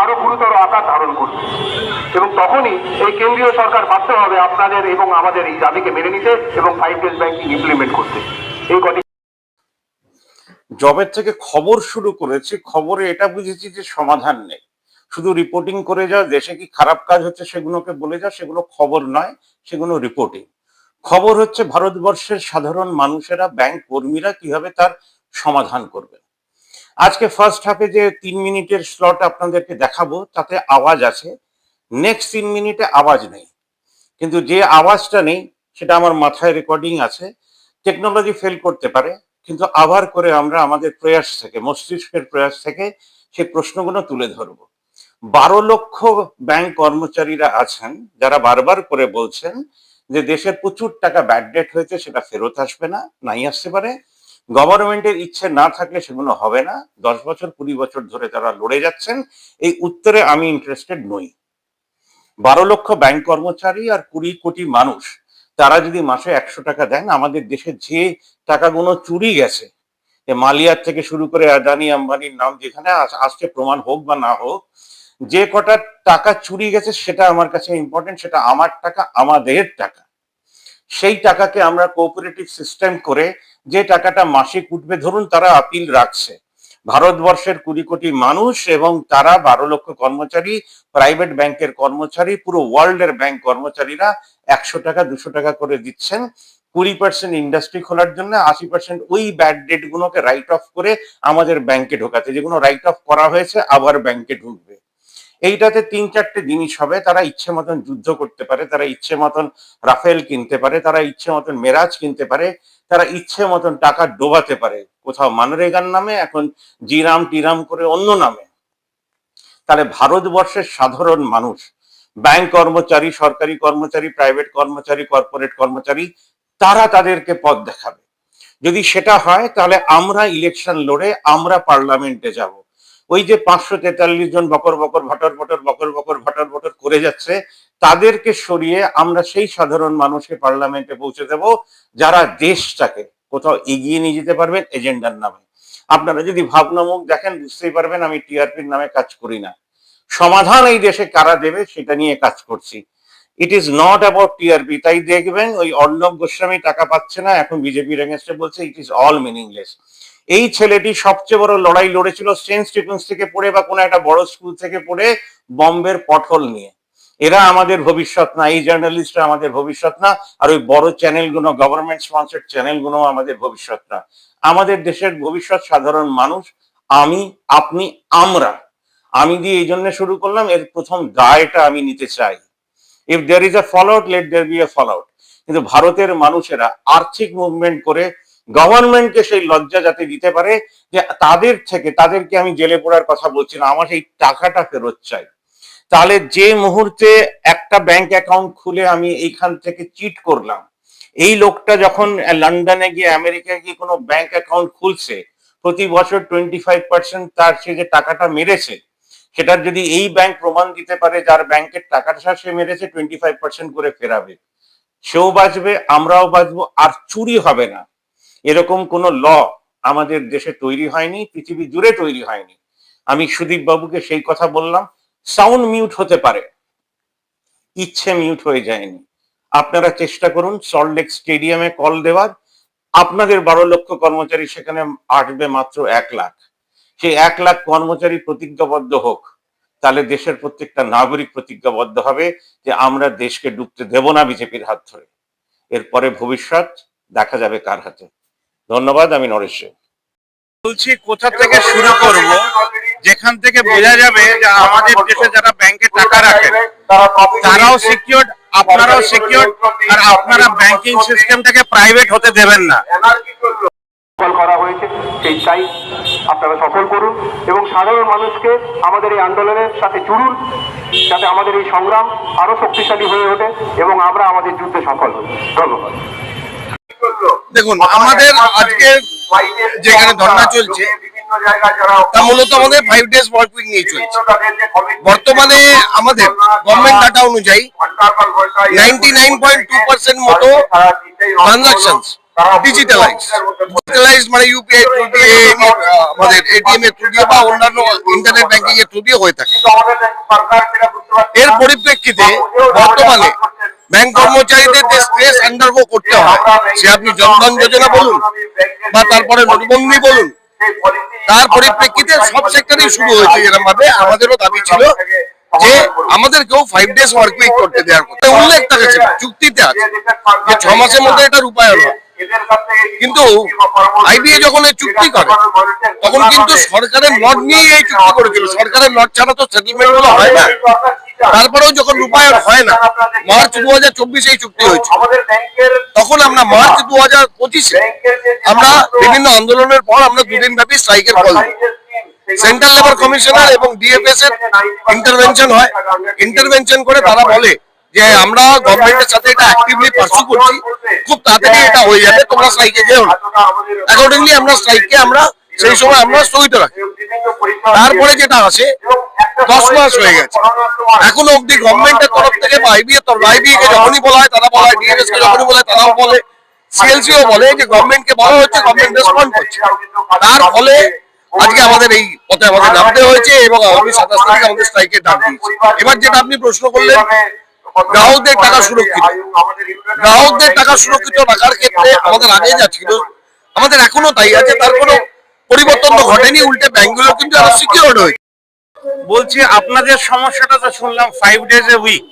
আরও গুরুতর আকার ধারণ করবে এবং তখনই এই কেন্দ্রীয় সরকার বাধ্য হবে আপনাদের এবং আমাদের এই দাবিকে মেনে নিতে এবং ফাইভ ডেজ ব্যাংকিং ইমপ্লিমেন্ট করতে। এই কটি জবের থেকে খবর শুরু করেছি, খবরে এটা বুঝেছি যে সমাধান নেই। শুধু রিপোর্টিং করে যা, দেশে কি খারাপ কাজ হচ্ছে সেগুলোকে বলে যা, সেগুলো খবর নয়, সেগুলো রিপোর্টিং খবর হচ্ছে ভারতবর্ষের সাধারণ মানুষেরা ব্যাংক কর্মীরা কীভাবে তার সমাধান করবে আজকে ফার্স্ট হাফে যে তিন মিনিটের স্লট আপনাদেরকে দেখাবো, তাতে আওয়াজ আছে। নেক্সট তিন মিনিটে আওয়াজ নেই। কিন্তু যে আওয়াজটা নেই, সেটা আমার মাথায় রেকর্ডিং আছে। টেকনোলজি ফেল করতে পারে, কিন্তু আবার করে আমরা আমাদের প্রয়াস থেকে, মস্তিষ্কের প্রয়াস থেকে সেই প্রশ্নগুলো তুলে ধরবো। বারো লক্ষ ব্যাংক কর্মচারীরা আছেন, যারা বারবার করে বলছেন যে দেশের প্রচুর টাকা ব্যাড ডেট হয়েছে, সেটা ফেরত আসবে না, নাই আসতে পারে। গভর্নমেন্টের ইচ্ছে না থাকলে সেগুলো হবে না। দশ বছর, কুড়ি বছর ধরে তারা লড়ে যাচ্ছেন। এই উত্তরে আমি ইন্টারেস্টেড নই। বারো লক্ষ ব্যাংক কর্মচারী আর কুড়ি কোটি মানুষ, তারা যদি মাসে একশো টাকা দেন, আমাদের দেশে যে টাকাগুলো চুরি গেছে মালিয়ার থেকে শুরু করে আদানি আম্বানির নাম যেখানে আসছে, প্রমাণ হোক বা না হোক, যে কটা টাকা চুরি গেছে সেটা আমার কাছে ইম্পর্টেন্ট সেটা আমার টাকা, আমাদের টাকা। সেই টাকাকে আমরা কোঅপারেটিভ সিস্টেম করে যে টাকাটা মাসিক উঠবে, ধরুন তারা আপিল রাখছে। ভারতবর্ষের কুড়ি কোটি মানুষ এবং তারা বারো লক্ষ কর্মচারী, প্রাইভেট ব্যাংকের কর্মচারী, পুরো ওয়ার্ল্ডের ব্যাংক কর্মচারীরা একশো টাকা, দুশো টাকা করে দিচ্ছেন। কুড়ি পার্সেন্ট ইন্ডাস্ট্রি খোলার জন্য আশি পার্সেন্ট ওই ব্যাড ডেট গুলোকে রাইট অফ করে আমাদের ব্যাংকে ঢোকাতে যেগুলো রাইট অফ করা হয়েছে, আবার ব্যাংকে ঢুকবে। এইটাতে তিন চারটে জিনিস হবে। তারা ইচ্ছে মতন যুদ্ধ করতে পারে, তারা ইচ্ছে মতন রাফেল কিনতে পারে, তারা ইচ্ছে মতন মেরাজ কিনতে পারে, তারা ইচ্ছে মতন টাকা ডোবাতে পারে। কোথাও মানরেগার নামে, এখন জিরাম টিরাম করে অন্য নামে। তাহলে ভারতবর্ষের সাধারণ মানুষ, ব্যাংক কর্মচারী, সরকারি কর্মচারী, প্রাইভেট কর্মচারী, কর্পোরেট কর্মচারী, তারা তাদেরকে পথ দেখাবে। যদি সেটা হয়, তাহলে আমরা ইলেকশন লড়ে আমরা পার্লামেন্টে যাব। ওই যে পাঁচশো তেতাল্লিশ জন বকর বকর, ভটর ভটর, বকর বকর, ভটর ভটর করে যাচ্ছে, তাদেরকে সরিয়ে আমরা সেই সাধারণ মানুষকে পার্লামেন্টে পৌঁছে দেব, যারা দেশটাকে কোথাও এগিয়ে নিয়ে যেতে পারবেন এজেন্ডার নামে। আপনারা যদি ভাবনামুখ দেখেন, বুঝতেই পারবেন আমি টিআরপির নামে কাজ করি না। সমাধান এই দেশে কারা দেবে সেটা নিয়ে কাজ করছি। It is not about TRP, তাই দেখবেন ওই অর্ণব গোস্বামী টাকা পাচ্ছে না, এখন বিজেপির এগেনস্টে বলছে ইট ইজ অল মিনিংলেস এই ছেলেটি সবচেয়ে বড় লড়াই লড়েছিল সেন্ট স্টিফেন্স থেকে পড়ে বা কোনো একটা বড় স্কুল থেকে পড়ে বম্বের পটল নিয়ে। এরা আমাদের ভবিষ্যৎ না, এই জার্নালিস্টরা আমাদের ভবিষ্যৎ না, আর ওই বড় চ্যানেলগুলো গভর্নমেন্ট স্পন্সার্ড চ্যানেলগুলো আমাদের ভবিষ্যৎ না। আমাদের দেশের ভবিষ্যৎ সাধারণ মানুষ, আমি, আপনি, আমরা। আমি দিয়ে এই জন্য শুরু করলাম, এর প্রথম দায়টা আমি নিতে চাই। If there is a fall out let there be a fall out কিন্তু ভারতের মানুষেরা আর্থিক মুভমেন্ট করে গভর্নমেন্টকে সেই লজ্জা যাতে দিতে পারে যে তাদের থেকে, তাদেরকে আমি জেলে পড়ার কথা বলছি না, আমার সেই টাকাটা ফেরত চাই। তাহলে যে মুহূর্তে একটা ব্যাংক অ্যাকাউন্ট খুলে আমি এইখান থেকে চিট করলাম, এই লোকটা যখন লন্ডনে গিয়ে, আমেরিকায় গিয়ে কোনো ব্যাংক অ্যাকাউন্ট খুলছে, প্রতি বছর টোয়েন্টি ফাইভ পার্সেন্ট তার সে যে টাকাটা মেরেছে, সেটার যদি এই ব্যাংক প্রমাণ দিতে পারে যার ব্যাংকের টাকাটা সে মেরেছে টোয়েন্টি ফাইভ পার্সেন্ট করে ফেরাবে। সেও বাঁচবে, আমরাও বাঁচবো, আর চুরি হবে না। এরকম কোনো ল আমাদের দেশে তৈরি হয়নি, পৃথিবী জুড়ে তৈরি হয়নি। আমি সুদীপ বাবুকে সেই কথা বললাম সাউন্ড মিউট হতে পারে, ইচ্ছে মিউট হয়ে যায়নি। আপনারা চেষ্টা করুন সল্টলেক স্টেডিয়ামে কল দেওয়ার, আপনাদের বারো লক্ষ কর্মচারী সেখানে আসবে মাত্র এক লাখ। সেই এক লাখ কর্মচারী প্রতিজ্ঞাবদ্ধ হোক, তাহলে দেশের প্রত্যেকটা নাগরিক প্রতিজ্ঞাবদ্ধ হবে যে আমরা দেশকে ডুবতে দেব না বিজেপির হাত ধরে। এরপরে ভবিষ্যৎ দেখা যাবে কার হাতে। ধন্যবাদ আমি নরেশ বলছি কোথা থেকে শুরু করব? যেখান থেকে বোঝা যাবে যে আমাদের দেশে যারা ব্যাংকে টাকা রাখেন তারাও সিকিউর আপনারাও সিকিউর আর আপনারা ব্যাংকিং সিস্টেমটাকে প্রাইভেট হতে দেবেন না। কল করা হয়েছে সেই চাই আপনারা সফল করুন এবং সাধারণ মানুষকে আমাদের এই আন্দোলনের সাথে জুড়ুন যাতে আমাদের এই সংগ্রাম আরও শক্তিশালী হয়ে ওঠে এবং আমরা আমাদের যুদ্ধে সফল হই। ধন্যবাদ। দেখুন আমাদের আজকে যেখানে ধর্ণা চলছে তা মূলত আমাদের ফাইভ ডেজ ওয়ার্কিং নিয়ে চলছে। বর্তমানে আমাদের গভর্নমেন্ট ডাটা অনুযায়ী ninety nine point two percent মতো ট্রানজাকশনস ডিজিটালাইজ ডিজিটালাইজ মানে ইউপিআই থ্রু দিয়ে আমাদের এটিএম এর থ্রু দিয়ে বা অন্যান্য ইন্টারনেট ব্যাংকিং এর থ্রু দিয়ে হয়ে থাকে। এর পরিপ্রেক্ষিতে বর্তমানে ব্যাংক কর্মচারীদের যে স্ট্রেস আন্ডারগো করতে হয়, সে আপনি জনধন যোজনা বলুন বা তারপরে নোটবন্দি বলুন, তার পরিপ্রেক্ষিতে সব সেক্টরেই শুরু হয়েছে এরকম ভাবে আমাদেরও দাবি ছিল যে আমাদের কেউ ফাইভ ডেজ ওয়ার্ক উইক করতে দেওয়ার কথা। উল্লেখ থাকে চুক্তিতে আছে যে ছ মাসের মধ্যে এটা রূপায়ণ হয়। কিন্তু আইবিএ যখন এই চুক্তি করে তখন কিন্তু সরকারের নট নিয়ে এই চুক্তি করেছিল। সরকারের নট ছাড়া তো সেটেলমেন্টগুলো হয় না। তারপরেও যখন রূপায়ণ হয় না মার্চ দু হাজার চব্বিশে এই চুক্তি হয়েছে তখন আমরা মার্চ দু হাজার পঁচিশে আমরা বিভিন্ন আন্দোলনের পর আমরা দুদিন ব্যাপী স্ট্রাইকের কল সেন্ট্রাল লেবার কমিশনার এবং ডিএফএস এর ইন্টারভেনশন হয়। ইন্টারভেনশন করে তারা বলে যে আমরা গভর্নমেন্টের সাথে এটা অ্যাক্টিভলি পার্সু করছি, খুব তাড়াতাড়ি এটা হয়ে যাবে, তোমরা স্ট্রাইকে যেও অ্যাকর্ডিংলি আমরা স্ট্রাইককে আমরা সেই সময় আমরা স্থগিত রাখি। তারপরে যেটা আসে দশ মাস হয়ে গেছে। এখনও অব্দি গভর্নমেন্টের তরফ থেকে বা আইবি এর তরফ আইবি কে যখনই বলা হয়, তারা বলা হয় ডিএনএস কে যখনই বলে তারাও বলে। সিএলসিও বলে যে গভর্নমেন্টকে বলা হচ্ছে গভর্নমেন্ট রেসপন্ড করছে। তার ফলে আজকে আমাদের এই পথে আমাদের নামতে হয়েছে এবং আগামী সাতাশ তারিখে আমাদের স্ট্রাইকের ডাক দিয়েছে। এবার যেটা আপনি প্রশ্ন করলেন গ্রাহকদের টাকা সুরক্ষিত। গ্রাহকদের টাকা সুরক্ষিত রাখার ক্ষেত্রে আমাদের আগে যা ছিল আমাদের এখনও তাই আছে তার কোনো পরিবর্তন তো ঘটেনি উল্টে ব্যাংকগুলো কিন্তু আরও সিকিউরড হয়েছে বলছি আপনাদের সমস্যাটা তো শুনলাম ফাইভ ডেজ এ উইক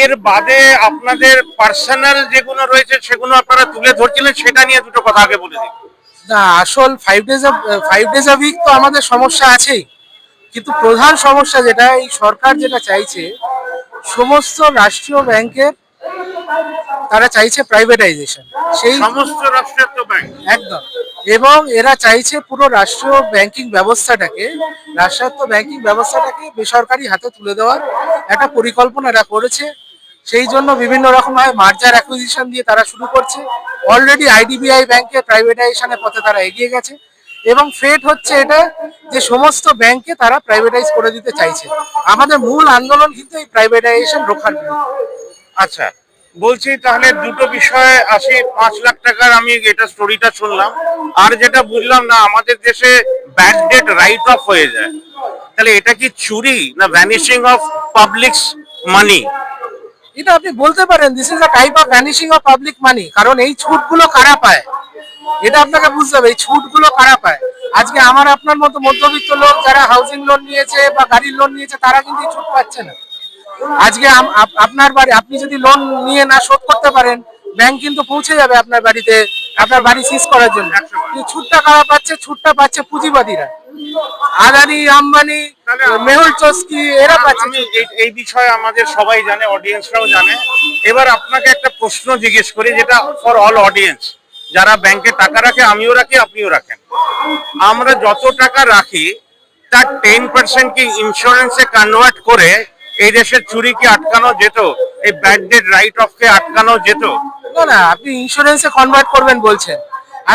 এর বাদে আপনাদের পার্সোনাল যেগুলো রয়েছে সেগুলো আপনারা তুলে ধরছিলেন সেটা নিয়ে দুটো কথা আগে বলে দিন। না আসল five days five days a week তো আমাদের সমস্যা আছেই। কিন্তু প্রধান সমস্যা যেটা এই সরকার যেটা চাইছে সমস্ত রাষ্ট্রীয় ব্যাংকের তারা চাইছে প্রাইভেটাইজেশন সেই সমস্ত রাষ্ট্রায়ত্ত ব্যাংক। একদম। এবং এরা চাইছে পুরো রাষ্ট্রীয় ব্যাংকিং ব্যবস্থাটাকে রাষ্ট্রায়ত্ত ব্যাংকিং ব্যবস্থাটাকে বেসরকারি হাতে তুলে দেওয়ার একটা পরিকল্পনা এরা করেছে। সেই জন্য বিভিন্ন রকম ভাবে মার্জার অ্যাকুইজিশন দিয়ে তারা শুরু করছে। অলরেডি আইডিবিআই ব্যাংকে প্রাইভেটাইজেশনের পথে তারা এগিয়ে গেছে। এবং ফেট হচ্ছে এটা যে সমস্ত ব্যাংকে তারা প্রাইভেটাইজ করে দিতে চাইছে। আমাদের মূল আন্দোলন কিন্তু এই প্রাইভেটাইজেশন রোখার আচ্ছা বলছি তাহলে দুটো বিষয়ে আসি পাঁচ লাখ টাকার আমি এটা স্টোরিটা শুনলাম। আর যেটা বুঝলাম না আমাদের দেশে ব্যাড ডেট রাইট অফ হয়ে যায়। তাহলে এটা কি চুরি না ভ্যানিশিং অফ পাবলিকস মানি এটা আপনি বলতে পারেন this is a type of vanishing of public money কারণ এই ছুটগুলো কারা পায়? এটা আপনাকে বুঝতে হবে এই ছুটগুলো কারা পায়? আজকে আমার আপনার মতো মধ্যবিত্ত লোক যারা হাউসিং লোন নিয়েছে বা গাড়ির লোন নিয়েছে তারা কিন্তু ছুট পাচ্ছে না। আজকে আপনার বাড়ি আপনি যদি লোন নিয়ে না শোধ করতে পারেন ব্যাংক কিন্তু পৌঁছে যাবে আপনার বাড়িতে আপনার বাড়ি সিজ করার জন্য। ছুটটা কারা পাচ্ছে? ছুটটা পাচ্ছে পুঁজিবাদীরা। আদানি আম্বানি মেহুল চস্কি এরা পাচ্ছে। এই বিষয়ে আমাদের সবাই জানে অডিয়েন্সরাও জানে। এবার আপনাকে একটা প্রশ্ন জিজ্ঞেস করি যেটা ফর অল অডিয়েন্স যারা ব্যাংকে টাকা রাখে, আমিও রাখি, আপনিও রাখেন। আমরা যত টাকা রাখি, তার টেন পার্সেন্ট কি ইন্স্যুরেন্সে কনভার্ট করে এই দেশের চুরি কি আটকানো যেত? এই ব্যাড ডেট রাইট অফ কে আটকানো যেত? না না, আপনি ইন্স্যুরেন্সে কনভার্ট করবেন বলছেন।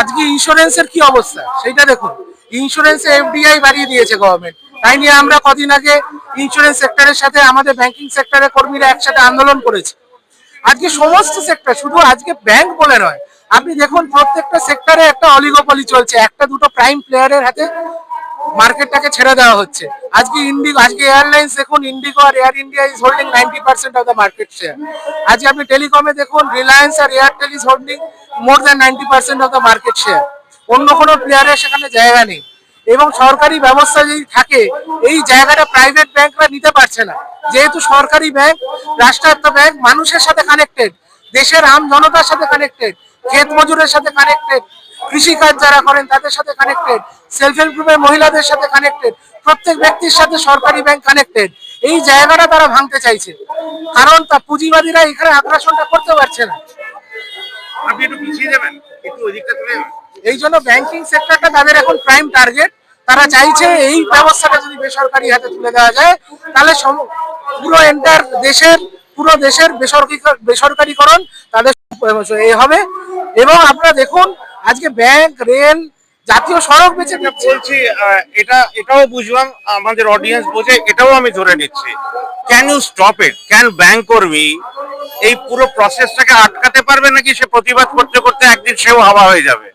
আজকে ইন্স্যুরেন্সের কি অবস্থা? সেটা দেখুন। ইন্স্যুরেন্সে এফডিআই বাড়িয়ে দিয়েছে গভর্নমেন্ট তাই নিয়ে আমরা কদিন আগে ইন্স্যুরেন্স সেক্টরের সাথে আমাদের ব্যাংকিং সেক্টরের কর্মীরা একসাথে আন্দোলন করেছি। আজকে সমস্ত সেক্টর শুধু আজকে ব্যাংক বলে নয় আপনি দেখুন, প্রত্যেকটা সেক্টরে একটা অলিগোপলি চলছে। একটা দুটো প্রাইম প্লেয়ারের হাতে মার্কেটটাকে ছেড়ে দেওয়া হচ্ছে। আজকে ইন্ডিগো আজকে এয়ারলাইন্স দেখুন Indigo R Air India is holding ninety percent of the market share আজকে আপনি টেলিকমে দেখুন রিলায়েন্স আর Airtel is holding more than ninety percent of the market share অন্য কোনো প্লেয়ারের সেখানে জায়গা নেই। এবং সরকারি ব্যবস্থা যদি থাকে, এই জায়গাটা প্রাইভেট ব্যাংকরা নিতে পারছে না। যেহেতু সরকারি ব্যাংক রাষ্ট্রায়ত্ত ব্যাংক মানুষের সাথে কানেক্টেড দেশের আম জনতার সাথে কানেক্টেড ক্ষেত মজুরের সাথে কানেক্টেড কৃষিকাজ যারা করেন তাদের সাথে কানেক্টেড সেলফ হেল্প গ্রুপের মহিলাদের সাথে কানেক্টেড প্রত্যেক ব্যক্তির সাথে সরকারি ব্যাংক কানেক্টেড এই জায়গাটা তারা ভাঙতে চাইছে। কারণ তা পুঁজিবাদীরা এখানে আগ্রাসনটা করতে পারছে না। আপনি একটু পিছিয়ে যাবেন একটু ওদিকটা তুলে এই জন্য ব্যাংকিং সেক্টরটা তাদের এখন প্রাইম টার্গেট তারা চাইছে এই ব্যবস্থাটা যদি বেসরকারি হাতে তুলে দেওয়া যায় তাহলে পুরো এন্টার দেশের পুরো দেশের বেসরকারি বেসরকারিকরণ তাদের এ হবে। এবং আপনারা দেখুন আজকে ব্যাংক রেল জাতীয় সড়ক বেঁচে বলছি এটা এটাও বুঝলাম আমাদের অডিয়েন্স বোঝে এটাও আমি ধরে নিচ্ছি। Can you stop it can bank কর্মী এই পুরো প্রসেসটাকে আটকাতে পারবে নাকি সে প্রতিবাদ করতে করতে একদিন সেও হাওয়া হয়ে যাবে?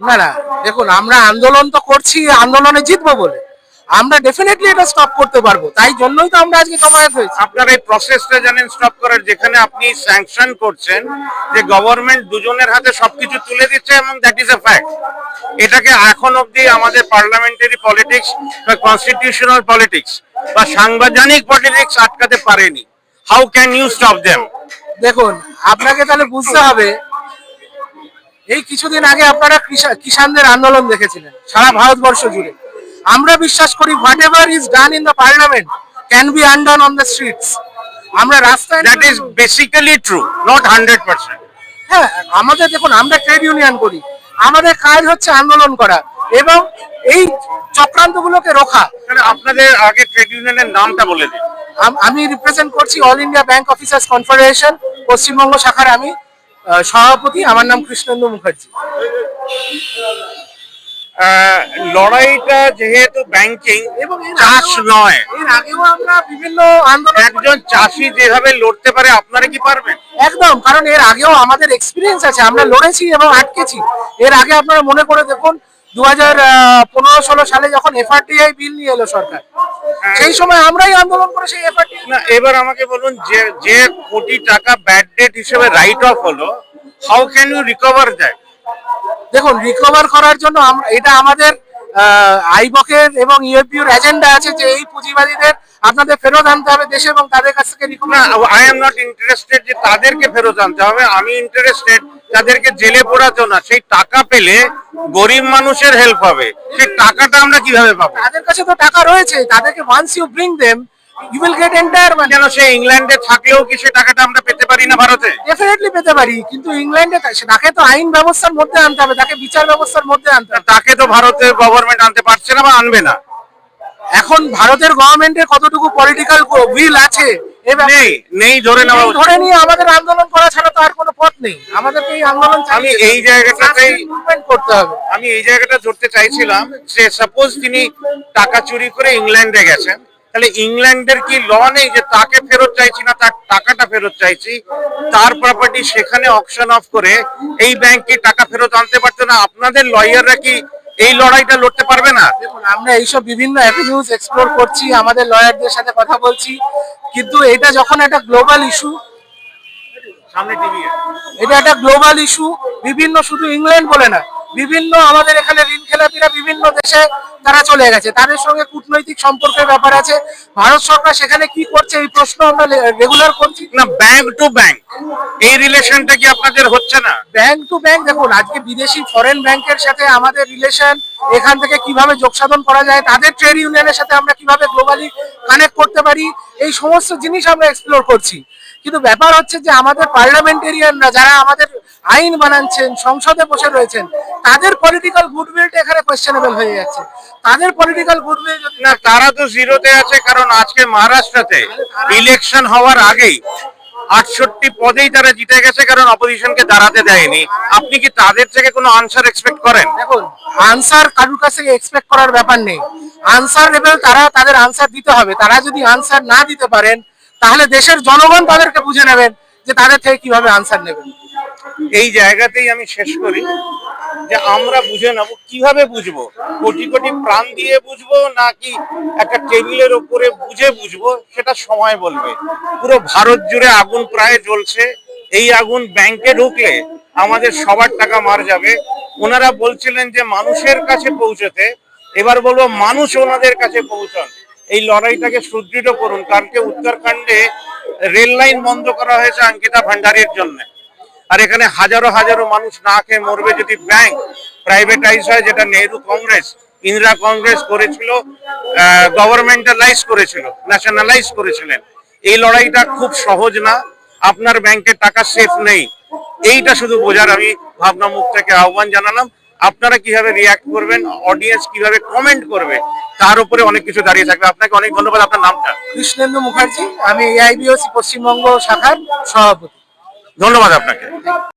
না না দেখুন আমরা আন্দোলন তো করছি আন্দোলনে জিতবো বলে। আমরা ডেফিনেটলি এটা স্টপ করতে পারব। তাই জন্যই তো আমরা আজকে জমায়েত হয়েছি। আপনার এই প্রসেসটা জানেন স্টপ করার যেখানে আপনি স্যাংশন করছেন যে গভর্নমেন্ট দুজনের হাতে সবকিছু তুলে দিচ্ছে এবং দ্যাট ইজ এ ফ্যাক্ট এটাকে এখন অবধি আমাদের পার্লামেন্টারি পলিটিক্স বা কনস্টিটিউশনাল পলিটিক্স বা সাংবিধানিক পলিটিক্স আটকাতে পারেনি। How can you stop them দেখুন আপনাকে তাহলে বুঝতে হবে এই কিছুদিন আগে আপনারা কৃষা- কিষানদের আন্দোলন দেখেছিলেন সারা ভারতবর্ষ জুড়ে। আমরা বিশ্বাস করি whatever is done in the parliament can be undone on the streets আমরা রাস্তায় that is basically true not hundred percent হ্যাঁ আমাদের দেখুন আমরা ট্রেড ইউনিয়ন করি। আমাদের কাজ হচ্ছে আন্দোলন করা এবং এই চক্রান্তগুলোকে রোখা। আপনাদের আগে ট্রেড ইউনিয়নের নামটা বলে দিন। আম- রিপ্রেজেন্ট করছি all India bank officers confederation Paschimbanga শাখার আমি সভাপতি। আমার নাম কৃষ্ণেন্দু মুখার্জি। লড়াইটা যেহেতু ব্যাংকিং এবং চাষ নয়। এর আগেও আমরা বিভিন্ন আন্দোলন একজন চাষি যেভাবে লড়তে পারে আপনারা কি পারবেন? একদম কারণ এর আগেও আমাদের এক্সপিরিয়েন্স আছে আমরা লড়েছি এবং আটকেছি। এর আগে আপনারা মনে করে দেখুন দু হাজার পনেরো ষোলো সালে যখন এফআরটিআই বিল নিয়ে এলো সরকার সেই সময় আমরাই আন্দোলন করে সেই এফআরটি না এবার আমাকে বলুন যে যে কোটি টাকা ব্যাড ডেট হিসেবে রাইট অফ হলো how can you recover that দেখুন রিকভার করার জন্য এটা আমাদের আইবকের এবং ইউএপিউর এজেন্ডা আছে যে এই পুঁজিবাদীদের আপনাদের ফেরত আনতে হবে দেশে এবং তাদের কাছ থেকে আই এম নট ইন্টারেস্টেড যে তাদেরকে ফেরত আনতে হবে আমি ইন্টারেস্টেড তাদেরকে জেলে পোড়াতো না সেই টাকা পেলে গরিব মানুষের হেল্প হবে। সেই টাকাটা আমরা কীভাবে পাবো? তাদের কাছে তো টাকা রয়েছে তাদেরকে once you bring them you will get entire মানে কেন সে ইংল্যান্ডে থাকলেও কি সে টাকাটা আমরা পেতে পারি না ভারতে? ডেফিনেটলি পেতে পারি কিন্তু ইংল্যান্ডে তা- তাকে তো আইন ব্যবস্থার মধ্যে আনতে হবে তাকে বিচার ব্যবস্থার মধ্যে আনতে হবে। তাকে তো ভারতের গভর্নমেন্ট আনতে পারছে না বা আনবে না। এখন ভারতের গভর্নমেন্টের কতটুকু পলিটিক্যাল উইল আছে এ ব্যাপারে নেই নেই ধরে নেওয়া এই উচিত। ধরে নিয়ে আমাদের আন্দোলন করা ছাড়া তো আর কোনো পথ নেই। আমাদেরকে এই আন্দোলন আমি এই জায়গাটাতেই করতে হবে। আমি এই জায়গাটা ধরতে চাইছিলাম যে সাপোজ তিনি টাকা চুরি করে ইংল্যান্ডে গেছেন তাহলে ইংল্যান্ডের কি ল নেই যে তাকে ফেরত চাইছি না, তার টাকাটা ফেরত চাইছি? তার প্রপার্টি সেখানে অপশন অফ করে এই ব্যাংকে টাকা ফেরত আনতে পারতো না? আপনাদের লয়াররা কি এই লড়াইটা লড়তে পারবে না? দেখুন, আমরা এইসব বিভিন্ন অ্যাভিনিউজ এক্সপ্লোর করছি, আমাদের লয়ারদের সাথে কথা বলছি, কিন্তু এটা যখন একটা গ্লোবাল ইস্যু এটা একটা গ্লোবাল ইস্যু বিভিন্ন শুধু ইংল্যান্ড বলে না বিভিন্ন আমাদের এখানে ঋণ খেলাপিরা বিভিন্ন দেশে তারা চলে গেছে। তাদের সঙ্গে কূটনৈতিক সম্পর্কের ব্যাপার আছে। ভারত সরকার সেখানে কি করছে এই প্রশ্ন আমরা রেগুলার করছি। না ব্যাংক টু ব্যাংক এই রিলেশনটা কি আপনাদের হচ্ছে না? ব্যাংক টু ব্যাংক দেখুন আজকে বিদেশি ফরেন ব্যাংকের সাথে আমাদের রিলেশন এখান থেকে কীভাবে যোগসাধন করা যায় তাদের ট্রেড ইউনিয়নের সাথে আমরা কীভাবে গ্লোবালি কানেক্ট করতে পারি এই সমস্ত জিনিস আমরা এক্সপ্লোর করছি। কিন্তু ব্যাপার হচ্ছে যে আমাদের পার্লামেন্টেরিয়ানরা যারা আমাদের আইন বানাচ্ছেন সংসদে বসে রয়েছেন তাদের পলিটিক্যাল গুডউইলটা এখানে কোয়েশ্চেনেবল হয়ে যাচ্ছে। তাদের পলিটিক্যাল গুডউইল যদি না তারা তো জিরোতে আছে কারণ আজকে মহারাষ্ট্রতে ইলেকশন হওয়ার আগেই আটষট্টি পদেই তারা জিতে গেছে কারণ অপোজিশনকে দাঁড়াতে দেয়নি। আপনি কি তাদের থেকে কোনো আনসার এক্সপেক্ট করেন? দেখুন আনসার কারুর কাছে এক্সপেক্ট করার ব্যাপার নেই। আনসার লেভেল তারা তাদের আনসার দিতে হবে। তারা যদি আনসার না দিতে পারেন তাহলে দেশের জনগণ তাদেরকে বুঝে নেবেন যে তাদের থেকে কীভাবে আনসার নেবেন। এই জায়গাতেই আমি শেষ করি যে আমরা বুঝে নেব, কীভাবে বুঝব? কোটি কোটি প্রাণ দিয়ে বুঝব নাকি একটা টেবিলের উপরে বুঝে বুঝব? সেটা সময় বলবে। পুরো ভারত জুড়ে আগুন প্রায় জ্বলছে। এই আগুন ব্যাংকে ঢুকলে আমাদের সবার টাকা মার যাবে। ওনারা বলছিলেন যে মানুষের কাছে পৌঁছতে, এবার বলব মানুষ ওনাদের কাছে পৌঁছান। এই লড়াইটাকে সুদৃঢ় করুন কারণকে উত্তরাখণ্ডে রেল লাইন বন্ধ করা হয়েছে অঙ্কিতা ভান্ডারের জন্য। আর এখানে হাজারো হাজারো মানুষ না খেয়ে মরবে যদি ব্যাংক প্রাইভেটাইজ হয়, যেটা নেহরু কংগ্রেস, ইন্দিরা কংগ্রেস করেছিল গভর্নমেন্টালাইজ করেছিল ন্যাশনালাইজ করেছিলেন। এই লড়াইটা খুব সহজ না, আপনার ব্যাংকের টাকা সেফ নেই। এইটা শুধু বোঝার আমি ভাবনা মুখ থেকে আহ্বান জানালাম। আপনারা কীভাবে রিয়াক্ট করবেন অডিয়েন্স কীভাবে কমেন্ট করবে তার উপরে অনেক কিছু দাঁড়িয়ে থাকবে। আপনাকে অনেক ধন্যবাদ আপনার নামটা। কৃষ্ণেন্দু মুখার্জি আমি এআইবিওসি পশ্চিমবঙ্গ শাখার সভাপতি। ধন্যবাদ আপনাকে।